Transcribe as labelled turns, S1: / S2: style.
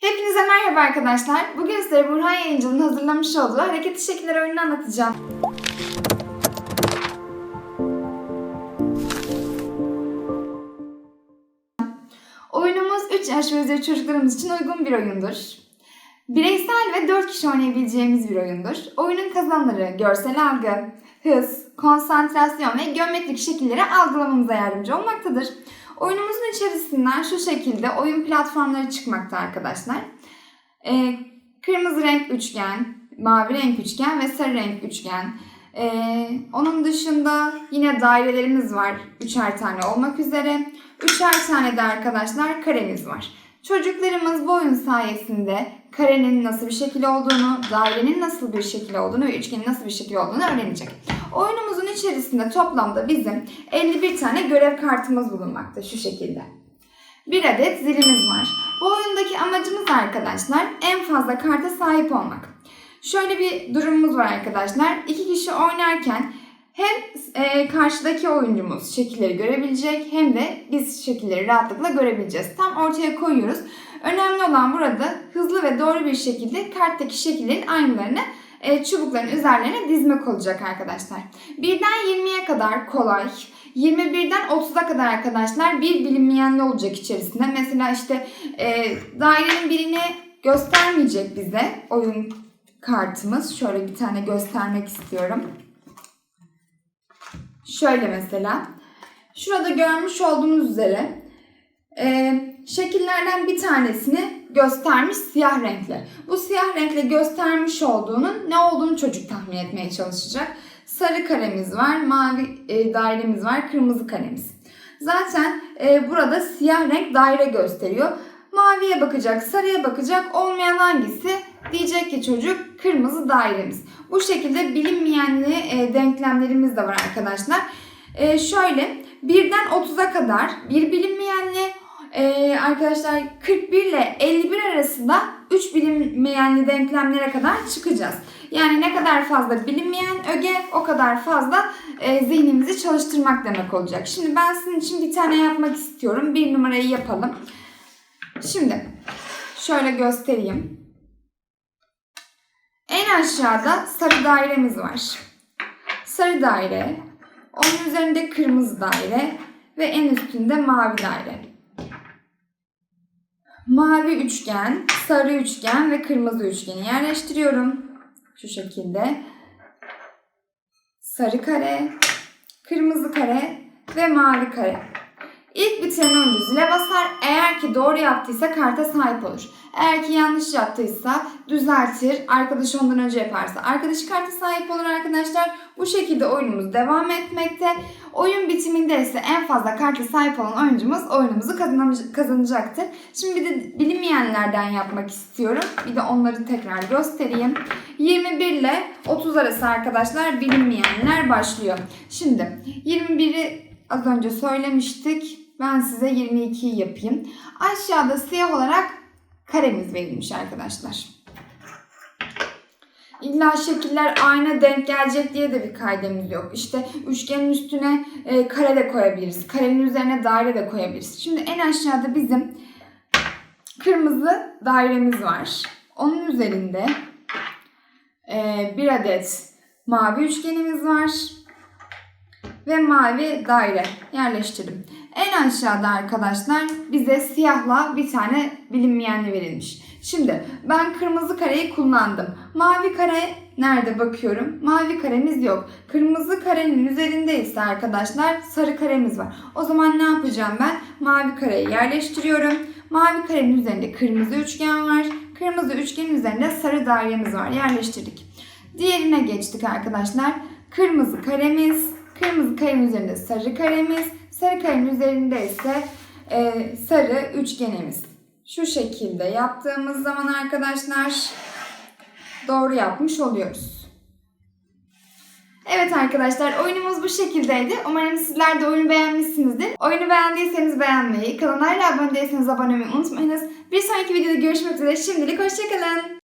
S1: Hepinize merhaba arkadaşlar. Bugün size Burhan Yayıncı'nın hazırlamış olduğu hareketli şekiller oyununu anlatacağım. Oyunumuz 3 yaş ve üzeri çocuklarımız için uygun bir oyundur. Bireysel ve 4 kişi oynayabileceğimiz bir oyundur. Oyunun kazanları görsel algı, hız, konsantrasyon ve geometrik şekilleri algılamamıza yardımcı olmaktadır. Oyunumuzun içerisinden şu şekilde oyun platformları çıkmakta arkadaşlar. Ee, kırmızı renk üçgen, mavi renk üçgen ve sarı renk üçgen. Ee, onun dışında yine dairelerimiz var. Üçer tane olmak üzere. Üçer tane de arkadaşlar karemiz var. Çocuklarımız bu oyun sayesinde karenin nasıl bir şekil olduğunu, dairenin nasıl bir şekil olduğunu ve üçgenin nasıl bir şekil olduğunu öğrenecek. Oyunumuzun içerisinde toplamda bizim 51 tane görev kartımız bulunmakta şu şekilde. Bir adet zilimiz var. Bu oyundaki amacımız arkadaşlar en fazla karta sahip olmak. Şöyle bir durumumuz var arkadaşlar. İki kişi oynarken hem e, karşıdaki oyuncumuz şekilleri görebilecek hem de biz şekilleri rahatlıkla görebileceğiz. Tam ortaya koyuyoruz. Önemli olan burada hızlı ve doğru bir şekilde karttaki şekillerin aynılarını e, çubukların üzerlerine dizmek olacak arkadaşlar. 1'den 20'ye kadar kolay. 21'den 30'a kadar arkadaşlar bir bilinmeyenli olacak içerisinde. Mesela işte e, dairenin birini göstermeyecek bize oyun kartımız. Şöyle bir tane göstermek istiyorum. Şöyle mesela. Şurada görmüş olduğunuz üzere e, şekillerden bir tanesini göstermiş siyah renkle. Bu siyah renkle göstermiş olduğunun ne olduğunu çocuk tahmin etmeye çalışacak. Sarı karemiz var, mavi e, dairemiz var, kırmızı karemiz. Zaten e, burada siyah renk daire gösteriyor. Maviye bakacak, sarıya bakacak, olmayan hangisi? Diyecek ki çocuk kırmızı dairemiz. Bu şekilde bilinmeyenli e, denklemlerimiz de var arkadaşlar. E, şöyle birden 30'a kadar bir bilinmeyenli e, arkadaşlar 41 ile 51 arasında 3 bilinmeyenli denklemlere kadar çıkacağız. Yani ne kadar fazla bilinmeyen öge o kadar fazla e, zihnimizi çalıştırmak demek olacak. Şimdi ben sizin için bir tane yapmak istiyorum. Bir numarayı yapalım. Şimdi şöyle göstereyim. En aşağıda sarı dairemiz var. Sarı daire, onun üzerinde kırmızı daire ve en üstünde mavi daire. Mavi üçgen, sarı üçgen ve kırmızı üçgeni yerleştiriyorum. Şu şekilde. Sarı kare, kırmızı kare ve mavi kare. İlk bitiren oyuncu zile basar. Eğer ki doğru yaptıysa karta sahip olur. Eğer ki yanlış yaptıysa düzeltir. Arkadaşı ondan önce yaparsa arkadaşı karta sahip olur arkadaşlar. Bu şekilde oyunumuz devam etmekte. Oyun bitiminde ise en fazla karta sahip olan oyuncumuz oyunumuzu kazanacaktır. Şimdi bir de bilinmeyenlerden yapmak istiyorum. Bir de onları tekrar göstereyim. 21 ile 30 arası arkadaşlar bilinmeyenler başlıyor. Şimdi 21'i az önce söylemiştik. Ben size 22'yi yapayım. Aşağıda siyah olarak karemiz verilmiş arkadaşlar. İlla şekiller aynı denk gelecek diye de bir kaydemiz yok. İşte üçgenin üstüne e, kare de koyabiliriz. Karenin üzerine daire de koyabiliriz. Şimdi en aşağıda bizim kırmızı dairemiz var. Onun üzerinde e, bir adet mavi üçgenimiz var ve mavi daire yerleştirdim. En aşağıda arkadaşlar bize siyahla bir tane bilinmeyenli verilmiş. Şimdi ben kırmızı kareyi kullandım. Mavi kare nerede bakıyorum? Mavi karemiz yok. Kırmızı karenin üzerinde ise arkadaşlar sarı karemiz var. O zaman ne yapacağım ben? Mavi kareyi yerleştiriyorum. Mavi karenin üzerinde kırmızı üçgen var. Kırmızı üçgenin üzerinde sarı dairemiz var. Yerleştirdik. Diğerine geçtik arkadaşlar. Kırmızı karemiz, Kırmızı karenin üzerinde sarı karemiz, sarı karenin üzerinde ise e, sarı üçgenimiz. Şu şekilde yaptığımız zaman arkadaşlar doğru yapmış oluyoruz. Evet arkadaşlar oyunumuz bu şekildeydi. Umarım sizler de oyunu beğenmişsinizdir. Oyunu beğendiyseniz beğenmeyi, kanala abone değilseniz abone olmayı unutmayınız. Bir sonraki videoda görüşmek üzere. Şimdilik hoşçakalın.